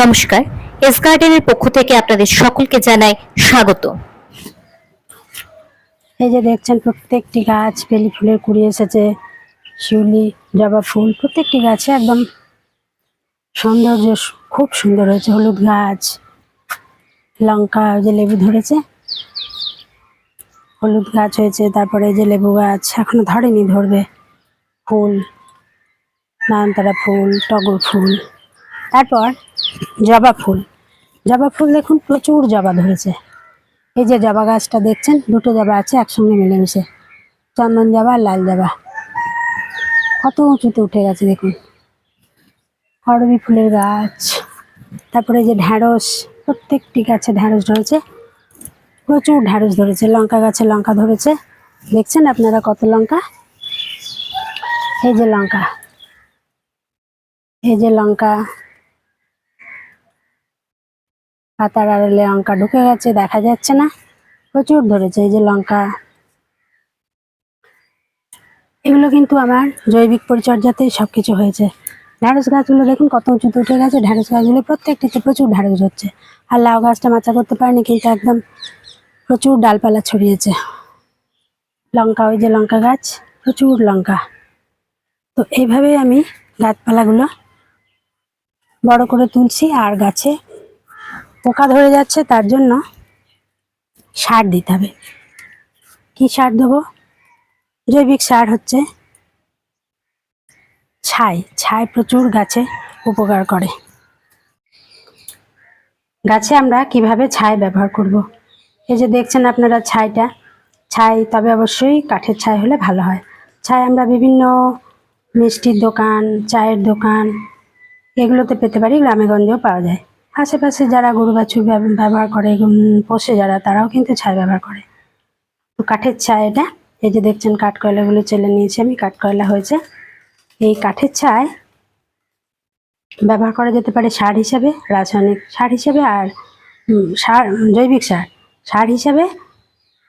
নমস্কার এস গার্ডেনের পক্ষ থেকে আপনাদের সকলকে জানাই স্বাগত। এই যে দেখছেন, প্রত্যেকটি গাছ বেলি ফুলের কুড়ি এসেছে, শিউলি, জবা ফুল, প্রত্যেকটি গাছে একদম সৌন্দর্য খুব সুন্দর হয়েছে, হলুদ গাছ, লঙ্কা যে লেবু ধরেছে, হলুদ গাছ হয়েছে, তারপরে যে লেবু গাছ, এখনও ধরেনি, ধরবে, ফুল নয়নতারা ফুল, টগর ফুল, তারপর জবা ফুল। জবা ফুল দেখুন, প্রচুর জবা ধরেছে। এই যে জবা গাছটা দেখছেন, দুটো জবা আছে, একসঙ্গে মিলেমিশে। চন্দন জবা আর লাল জবা। কত উঁচুতে উঠে গেছে, দেখুন। করবি ফুলের গাছ। তারপরে যে ঢ্যাঁড়স, প্রত্যেকটি গাছে ঢ্যাঁড়স ধরেছে প্রচুর ঢ্যাঁড়স ধরেছে, লঙ্কা গাছে লঙ্কা ধরেছে। দেখছেন আপনারা কত লঙ্কা? এই যে লঙ্কা। এই যে লঙ্কা। পাতার আড়ালে লঙ্কা ঢুকে গেছে, দেখা যাচ্ছে না। প্রচুর ধরেছে এই যে লঙ্কা। এগুলো কিন্তু আমার জৈবিক পরিচর্যাতেই সব কিছু হয়েছে। ঢ্যাঁড়স গাছগুলো দেখুন কত উঁচুতে উঠে গেছে। ঢ্যাঁড়স গাছগুলো প্রত্যেকটিতে প্রচুর ঢ্যাঁড়স হচ্ছে। আর লাউ গাছটা মাচা করতে পারেনি, কিন্তু একদম প্রচুর ডালপালা ছড়িয়েছে। লঙ্কা, ওই যে লঙ্কা গাছ, প্রচুর লঙ্কা। তো এইভাবেই আমি গাছপালাগুলো বড় করে তুলছি আর গাছে পোকা ধরে যাচ্ছে, তার জন্য সার দিতে হবে। কি সার দেবো? জৈবিক সার হচ্ছে ছাই। ছাই প্রচুর গাছে উপকার করে। গাছে আমরা কীভাবে ছাই ব্যবহার করব। এই যে দেখছেন আপনারা ছাইটা। ছাই তবে অবশ্যই কাঠের ছাই হলে ভালো হয়। ছাই আমরা বিভিন্ন মিষ্টির দোকান, চায়ের দোকান, এগুলোতে পেতে পারি গ্রামেগঞ্জেও পাওয়া যায়। আশেপাশে যারা গরু বাছুর ব্যব- ব্যবহার করে পোষে যারা, তারাও কিন্তু ছাই ব্যবহার করে। তো কাঠের ছাই এটা এই যে দেখছেন কাঠ কয়লাগুলো চেলে নিয়েছি আমি কাঠ কয়লা হয়েছে। এই কাঠের ছাই ব্যবহার করা যেতে পারে সার হিসেবে, রাসায়নিক সার হিসেবে আর সার, জৈবিক সার। সার হিসেবে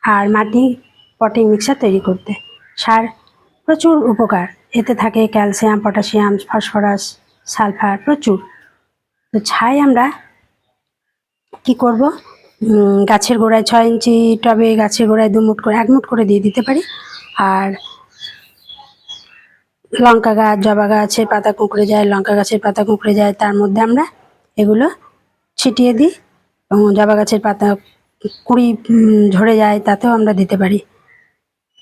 আর মাটি পটিং মিক্সার তৈরি করতে। সার প্রচুর উপকার। এতে থাকে ক্যালসিয়াম, পটাশিয়াম, ফসফরাস, সালফার প্রচুর। তো ছাই আমরা কি করব? গাছের গোড়ায় ছয় ইঞ্চি টবে গাছের গোড়ায় দু মুট করে, এক মুট করে দিয়ে দিতে পারি। আর লঙ্কা গাছ, জবা গাছের পাতা কুঁকড়ে যায়, লঙ্কা গাছের পাতা কুঁকড়ে যায়, তার মধ্যে আমরা এগুলো ছিটিয়ে দিই এবং জবা গাছের পাতা কুড়ি ঝরে যায়, তাতেও আমরা দিতে পারি।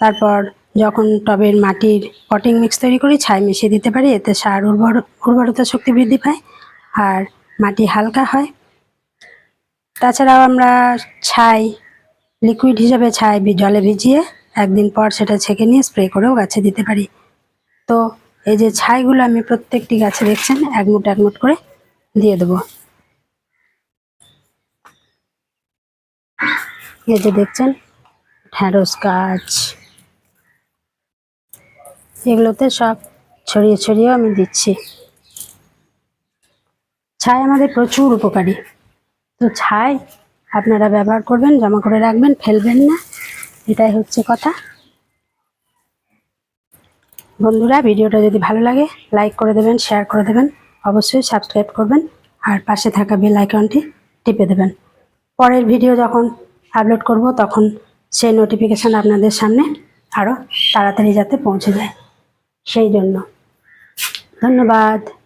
তারপর যখন টবের মাটির পটিং মিক্স তৈরি করি, ছাই মিশিয়ে দিতে পারি, এতে সার উর্বর, উর্বরতা শক্তি বৃদ্ধি পায়। আর মাটি হালকা হয়। তাছাড়াও আমরা ছাই লিকুইড হিসেবে ছাই জলে ভিজিয়ে একদিন পর সেটা ছেঁকে নিয়ে স্প্রে করেও গাছে দিতে পারি। তো এই যে ছাইগুলো আমি প্রত্যেকটি গাছে দেখছেন, এক মুঠ এক করে দিয়ে দেবো। এই যে দেখছেন, ঢ্যাঁড়স গাছ। এগুলোতে সব ছড়িয়ে ছড়িয়েও আমি দিচ্ছি। ছাই আমাদের প্রচুর উপকারী। তো ছাই, আপনারা ব্যবহার করবেন, জমা করে রাখবেন, ফেলবেন না। এটাই হচ্ছে কথা। বন্ধুরা, ভিডিওটা যদি ভালো লাগে, লাইক করে দেবেন, শেয়ার করে দেবেন, অবশ্যই সাবস্ক্রাইব করবেন, আর পাশে থাকা বেল আইকনটি টিপে দেবেন। পরের ভিডিও যখন আপলোড করব, তখন সেই নোটিফিকেশান আপনাদের সামনে আরও তাড়াতাড়ি যাতে পৌঁছে যায়। সেই জন্য। ধন্যবাদ।